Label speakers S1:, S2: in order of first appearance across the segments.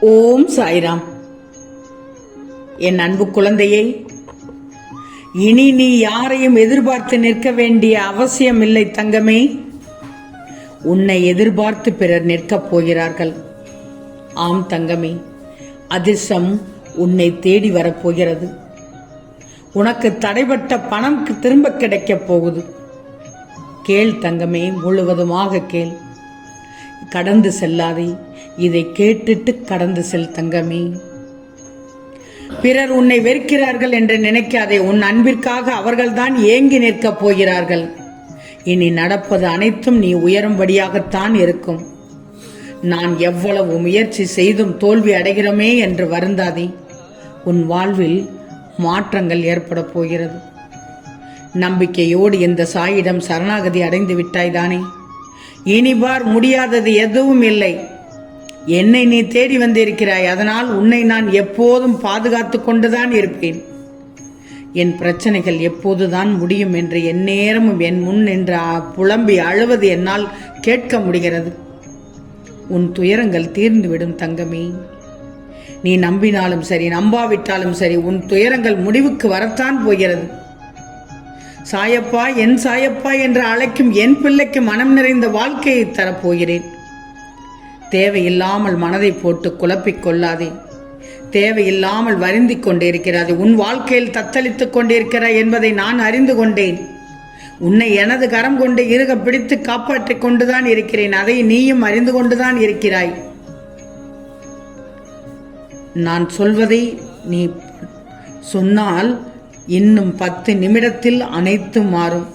S1: ஓம் சாய்ராம். என் அன்பு குழந்தையை இனி நீ யாரையும் எதிர்பார்த்து நிற்க வேண்டிய அவசியம் இல்லை தங்கமே. உன்னை எதிர்பார்த்து பிறர் நிற்கப் போகிறார்கள். ஆம் தங்கமே அதிர்ஷ்டம் உன்னை தேடி வரப்போகிறது உனக்கு தடைப்பட்ட பணம் திரும்ப கிடைக்கப் போகுது. கேள் தங்கமே முழுவதுமாக கேள். கடந்து செல்லாதே. இதை கேட்டுட்டு கடந்து செல் தங்கமே. பிறர் உன்னை வெறுக்கிறார்கள் என்று நினைக்காதே. உன் அன்பிற்காக அவர்கள்தான் ஏங்கி நிற்கப் போகிறார்கள். இனி நடப்பது அனைத்தும் நீ உயரும்படியாகத்தான் இருக்கும். நான் எவ்வளவு முயற்சி செய்தும் தோல்வி அடைகிறோமே என்று வருந்தாதே. உன் வாழ்வில் மாற்றங்கள் ஏற்பட போகிறது. நம்பிக்கையோடு இந்த சாயிடம் சரணாகதி அடைந்து விட்டாய்தானே இனிபார் முடியாதது எதுவும் இல்லை. என்னை நீ தேடி வந்திருக்கிறாய். அதனால் உன்னை நான் எப்போதும் பாதுகாத்து கொண்டுதான் இருப்பேன். என் பிரச்சனைகள் எப்போதுதான் முடியும் என்று எந்நேரமும் என் முன் நின்று புலம்பி அழுவது என்னால் கேட்க முடிகிறது. உன் துயரங்கள் தீர்ந்துவிடும் தங்கமே. நீ நம்பினாலும் சரி நம்பாவிட்டாலும் சரி உன் துயரங்கள் முடிவுக்கு வரத்தான் போகிறது. சாயப்பா என் சாயப்பா என்று அழைக்கும் என் பிள்ளைக்கு மனம் நிறைந்த வாழ்க்கையை தரப்போகிறேன். தேவையில்லாமல் மனதை போட்டு குழப்பிக் கொள்ளாதே. தேவையில்லாமல் வருந்திக் கொண்டிருக்கிறாது. உன் வாழ்க்கையில் தத்தளித்துக் கொண்டிருக்கிறாய் என்பதை நான் அறிந்து கொண்டேன். உன்னை எனது கரம் கொண்டு இருக பிடித்து காப்பாற்றிக் கொண்டுதான் இருக்கிறேன். அதை நீயும் அறிந்து கொண்டுதான் இருக்கிறாய். நான் சொல்வதை நீ சொன்னால் இன்னும் பத்து நிமிடத்தில் அனைத்தும் மாறும்.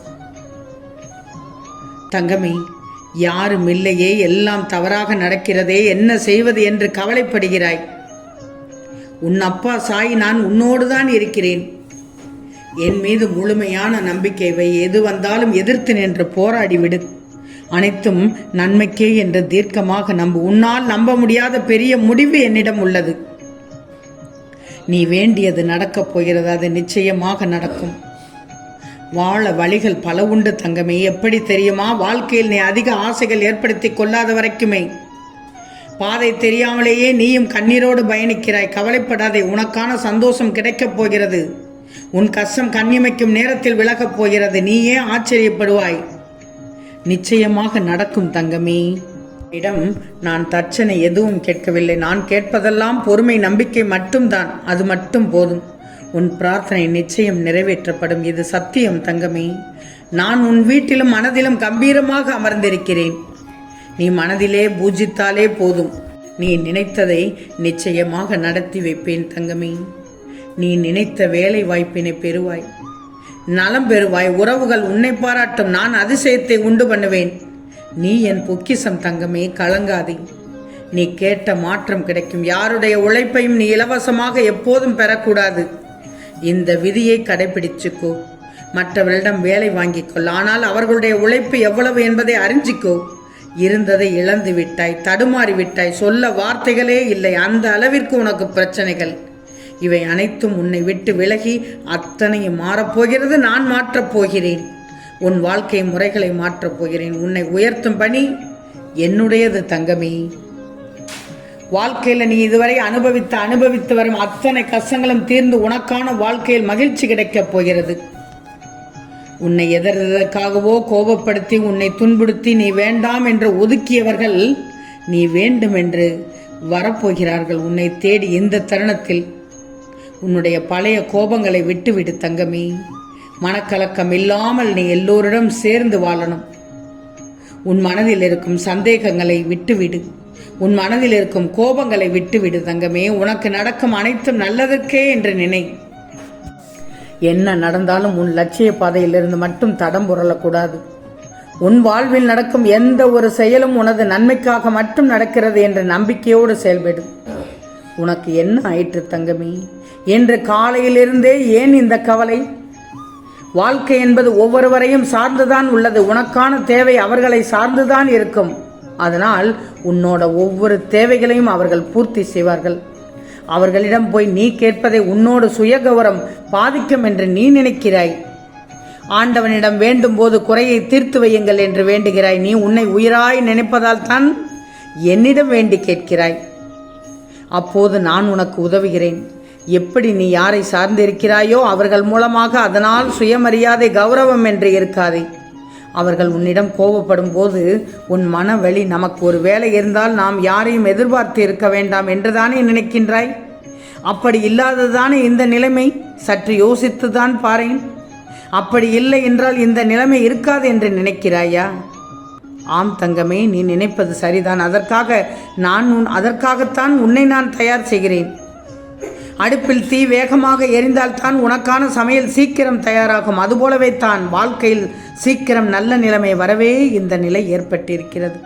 S1: தங்கமே யாரும் இல்லையே எல்லாம் தவறாக நடக்கிறதே என்ன செய்வது என்று கவலைப்படுகிறாய். உன் அப்பா சாய் நான் உன்னோடு தான் இருக்கிறேன். என் மீது முழுமையான நம்பிக்கை வை எது வந்தாலும் எதிர்த்து நின்று போராடி விடு. அனைத்தும் நன்மைக்கே என்று தீர்க்கமாக நம்பு. உன்னால் நம்ப முடியாத பெரிய முடிவு என்னிடம் உள்ளது. நீ வேண்டியது நடக்கப் போகிறது அது நிச்சயமாக நடக்கும். வாழ வழிகள் பல உண்டு தங்கமே. எப்படி தெரியுமா? வாழ்க்கையில் நீ அதிக ஆசைகள் ஏற்படுத்தி கொள்ளாத வரைக்குமே. பாதை தெரியாமலேயே நீயும் கண்ணீரோடு பயணிக்கிறாய். கவலைப்படாதே உனக்கான சந்தோஷம் கிடைக்கப் போகிறது. உன் கஷ்டம் கண்ணிமைக்கும் நேரத்தில் விலகப் போகிறது. நீயே ஆச்சரியப்படுவாய். நிச்சயமாக நடக்கும் தங்கமே. இடம் நான் தச்சனை எதுவும் கேட்கவில்லை. நான் கேட்பதெல்லாம் பொறுமை நம்பிக்கை மட்டும்தான். அது மட்டும் போதும். உன் பிரார்த்தனை நிச்சயம் நிறைவேற்றப்படும். இது சத்தியம் தங்கமே. நான் உன் வீட்டிலும் மனதிலும் கம்பீரமாக அமர்ந்திருக்கிறேன். நீ மனதிலே பூஜித்தாலே போதும். நீ நினைத்ததை நிச்சயமாக நடத்தி வைப்பேன் தங்கமே. நீ நினைத்த வேலை வாய்ப்பினை பெறுவாய். நலம் பெறுவாய். உறவுகள் உன்னை பாராட்டும். நான் அதிசயத்தை உண்டு பண்ணுவேன். நீ என் பொக்கிசம் தங்கமே கலங்காதே. நீ கேட்ட மாற்றம் கிடைக்கும். யாருடைய உழைப்பையும் நீ இலவசமாக எப்போதும் பெறக்கூடாது. இந்த விதியை கடைபிடிச்சுக்கோ. மற்றவர்களிடம் வேலை வாங்கிக்கொள். ஆனால் அவர்களுடைய உழைப்பு எவ்வளவு என்பதை அறிஞ்சிக்கோ. இருந்ததை இழந்து விட்டாய் தடுமாறி விட்டாய். சொல்ல வார்த்தைகளே இல்லை. அந்த அளவிற்கு உனக்கு பிரச்சனைகள். இவை அனைத்தும் உன்னை விட்டு விலகி அத்தனையும் மாறப்போகிறது. நான் மாற்றப் போகிறேன். உன் வாழ்க்கை முறைகளை மாற்றப் போகிறேன். உன்னை உயர்த்தும் பணி என்னுடையது தங்கமே. வாழ்க்கையில் நீ இதுவரை அனுபவித்து அனுபவித்து வரும் அத்தனை கஷ்டங்களும் தீர்ந்து உனக்கான வாழ்க்கையில் மகிழ்ச்சி கிடைக்கப் போகிறது. உன்னை எதற்காகவோ கோபப்படுத்தி உன்னை துன்புறுத்தி நீ வேண்டாம் என்று ஒதுக்கியவர்கள் நீ வேண்டும் என்று வரப்போகிறார்கள். உன்னை தேடி இந்த தருணத்தில் உன்னுடைய பழைய கோபங்களை விட்டுவிடு தங்கமே. மனக்கலக்கம் இல்லாமல் நீ எல்லோரிடம் சேர்ந்து வாழணும். உன் மனதில் இருக்கும் சந்தேகங்களை விட்டுவிடு. உன் மனதில் இருக்கும் கோபங்களை விட்டுவிடு தங்கமே. உனக்கு நடக்கும் அனைத்தும் நல்லதற்கே என்று நினை. என்ன நடந்தாலும் உன் லட்சிய பாதையிலிருந்து மட்டும் தடம் புரளக்கூடாது. உன் வாழ்வில் நடக்கும் எந்த ஒரு செயலும் உனது நன்மைக்காக மட்டும் நடக்கிறது என்ற நம்பிக்கையோடு செயல்படு. உனக்கு என்ன ஆயிற்று தங்கமே? என்று காலையிலிருந்தே ஏன் இந்த கவலை? வாழ்க்கை என்பது ஒவ்வொருவரையும் சார்ந்துதான் உள்ளது. உனக்கான தேவை அவர்களை சார்ந்துதான் இருக்கும். அதனால் உன்னோட ஒவ்வொரு தேவைகளையும் அவர்கள் பூர்த்தி செய்வார்கள். அவர்களிடம் போய் நீ கேட்பதை உன்னோடு சுயகௌரம் பாதிக்கும் என்று நீ நினைக்கிறாய். ஆண்டவனிடம் வேண்டும் போது குறையை தீர்த்து வையுங்கள் என்று வேண்டுகிறாய். நீ உன்னை உயிராய் நினைப்பதால் தான் என்னிடம் வேண்டி கேட்கிறாய். அப்போது நான் உனக்கு உதவுகிறேன். எப்படி நீ யாரை சார்ந்திருக்கிறாயோ அவர்கள் மூலமாக அதனால் சுயமரியாதை கௌரவம் என்று இருக்காதே. அவர்கள் உன்னிடம் கோபப்படும் போது உன் மனவெளி நமக்கு ஒரு வேலை இருந்தால் நாம் யாரையும் எதிர்பார்த்து இருக்க வேண்டாம் என்றுதானே நினைக்கின்றாய்? அப்படி இல்லாததானே இந்த நிலைமை? சற்று யோசித்துதான் பாரேன். அப்படி இல்லை என்றால் இந்த நிலைமை இருக்காது என்று நினைக்கிறாயா? ஆம் தங்கமே நீ நினைப்பது சரிதான். அதற்காக நான் உன் அதற்காகத்தான் உன்னை நான் தயார் செய்கிறேன். அடுப்பில் தீ வேகமாக எரிந்தால்தான் உனக்கான சமையல் சீக்கிரம் தயாராகும். அதுபோலவே தான் வாழ்க்கையில் சீக்கிரம் நல்ல நிலைமை வரவே இந்த நிலை ஏற்பட்டிருக்கிறது.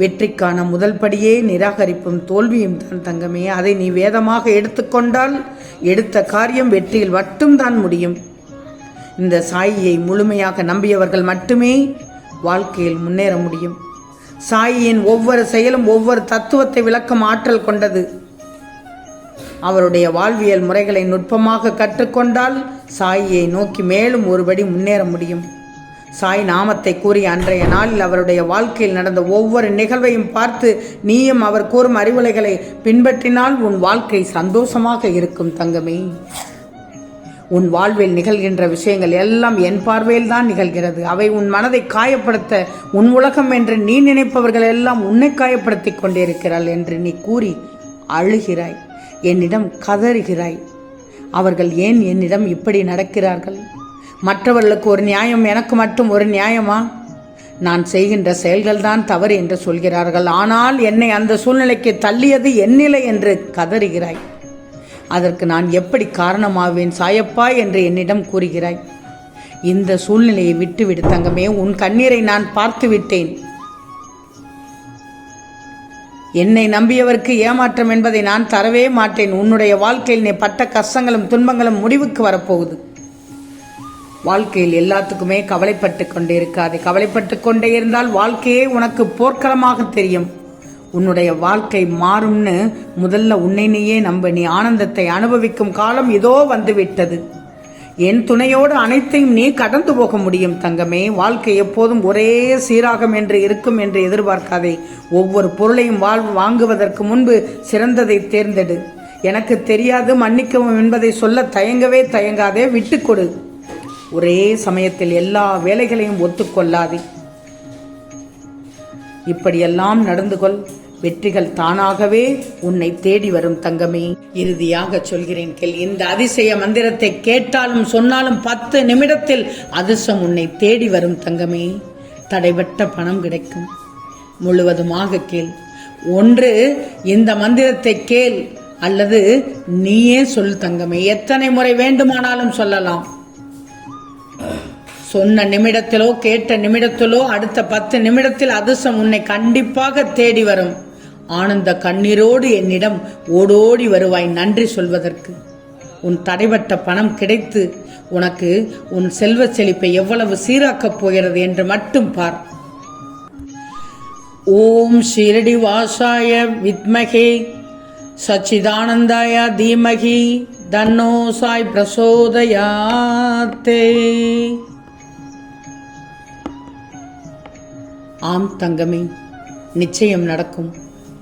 S1: வெற்றிக்கான முதல் படியே நிராகரிப்பும் தோல்வியும் தான் தங்கமே. அதை நீ வேதமாக எடுத்துக்கொண்டால் எடுத்த காரியம் வெற்றியில் மட்டும்தான் முடியும். இந்த சாயியை முழுமையாக நம்பியவர்கள் மட்டுமே வாழ்க்கையில் முன்னேற முடியும். சாயியின் ஒவ்வொரு செயலும் ஒவ்வொரு தத்துவத்தை விளக்கும் ஆற்றல் கொண்டது. அவருடைய வாழ்வியல் முறைகளை நுட்பமாக கற்றுக்கொண்டால் சாயியை நோக்கி மேலும் ஒருபடி முன்னேற முடியும். சாய் நாமத்தை கூறிய அன்றைய நாளில் அவருடைய வாழ்க்கையில் நடந்த ஒவ்வொரு நிகழ்வையும் பார்த்து நீயும் அவர் கூறும் அறிவுரைகளை பின்பற்றினால் உன் வாழ்க்கை சந்தோஷமாக இருக்கும் தங்கமே. உன் வாழ்வில் நிகழ்கின்ற விஷயங்கள் எல்லாம் என் பார்வையில் தான் நிகழ்கிறது. அவை உன் மனதை காயப்படுத்த உன் உலகம் என்று நீ நினைப்பவர்கள் எல்லாம் உன்னை காயப்படுத்தி கொண்டிருக்கிறாள் என்று நீ கூறி அழுகிறாய். என்னிடம் கதறுகிறாய். அவர்கள் ஏன் என்னிடம் இப்படி நடக்கிறார்கள்? மற்றவர்களுக்கு ஒரு நியாயம் எனக்கு மட்டும் ஒரு நியாயமா? நான் செய்கின்ற செயல்கள்தான் தவறு என்று சொல்கிறார்கள். ஆனால் என்னை அந்த சூழ்நிலைக்கு தள்ளியது என் என்று கதறுகிறாய். அதற்கு நான் எப்படி காரணமாவேன் சாயப்பா என்று என்னிடம் கூறுகிறாய். இந்த சூழ்நிலையை விட்டுவிடு தங்கமே. உன் கண்ணீரை நான் பார்த்து விட்டேன் என்னை நம்பியவருக்கு ஏமாற்றம் என்பதை நான் தரவே மாட்டேன். உன்னுடைய வாழ்க்கையில் நீ பட்ட கஷ்டங்களும் துன்பங்களும் முடிவுக்கு வரப்போகுது. வாழ்க்கையில் எல்லாத்துக்குமே கவலைப்பட்டு கொண்டே இருக்காது. கவலைப்பட்டு கொண்டே இருந்தால் வாழ்க்கையே உனக்கு போர்க்களமாக தெரியும். உன்னுடைய வாழ்க்கை மாறும்னு முதல்ல உன்னை நீயே நம்ப. நீ ஆனந்தத்தை அனுபவிக்கும் காலம் இதோ வந்துவிட்டது. என் துணையோடு அனைத்தையும் நீ கடந்து போக முடியும் தங்கமே. வாழ்க்கை எப்போதும் ஒரே சீராகம் என்று இருக்கும் என்று எதிர்பார்க்காதே. ஒவ்வொரு பொருளையும் வாழ் வாங்குவதற்கு முன்பு சிறந்ததை தேர்ந்தெடு. எனக்கு தெரியாது மன்னிக்கவும் என்பதை சொல்ல தயங்கவே தயங்காதே. விட்டுக்கொடு. ஒரே சமயத்தில் எல்லா வேலைகளையும் ஒத்துக்கொள்ளாதே. இப்படியெல்லாம் நடந்து கொள். வெற்றிகள் தானாகவே உன்னை தேடி வரும் தங்கமே. இறுதியாக சொல்கிறேன் கேள் இந்த அதிசய மந்திரத்தை கேட்டாலும் சொன்னாலும் பத்து நிமிடத்தில் அதிர்ஷ்டம் உன்னை தேடி வரும் தங்கமே. தடைபட்ட பணம் கிடைக்கும். முழுவதுமாக கேள். ஒன்று இந்த மந்திரத்தை கேள். அல்லது நீயே சொல் தங்கமே. எத்தனை முறை வேண்டுமானாலும் சொல்லலாம். சொன்ன நிமிடத்திலோ கேட்ட நிமிடத்திலோ அடுத்த பத்து நிமிடத்தில் அதிர்ஷ்டம் உன்னை கண்டிப்பாக தேடி வரும். ஆனந்த கண்ணீரோடு என்னிடம் ஓடோடி வருவாய் நன்றி சொல்வதற்கு. உன் தடைபட்ட பணம் கிடைத்து உனக்கு உன் செல்வ செழிப்பை எவ்வளவு சீராக்கப் போகிறது என்று மட்டும் பார். ஓம் ஷீரடி வாசாய வித்மகே சச்சிதானந்தாய தீமகி தன்னோ சாய் பிரசோதயாத்தே. ஆம் தங்கமே நிச்சயம் நடக்கும்.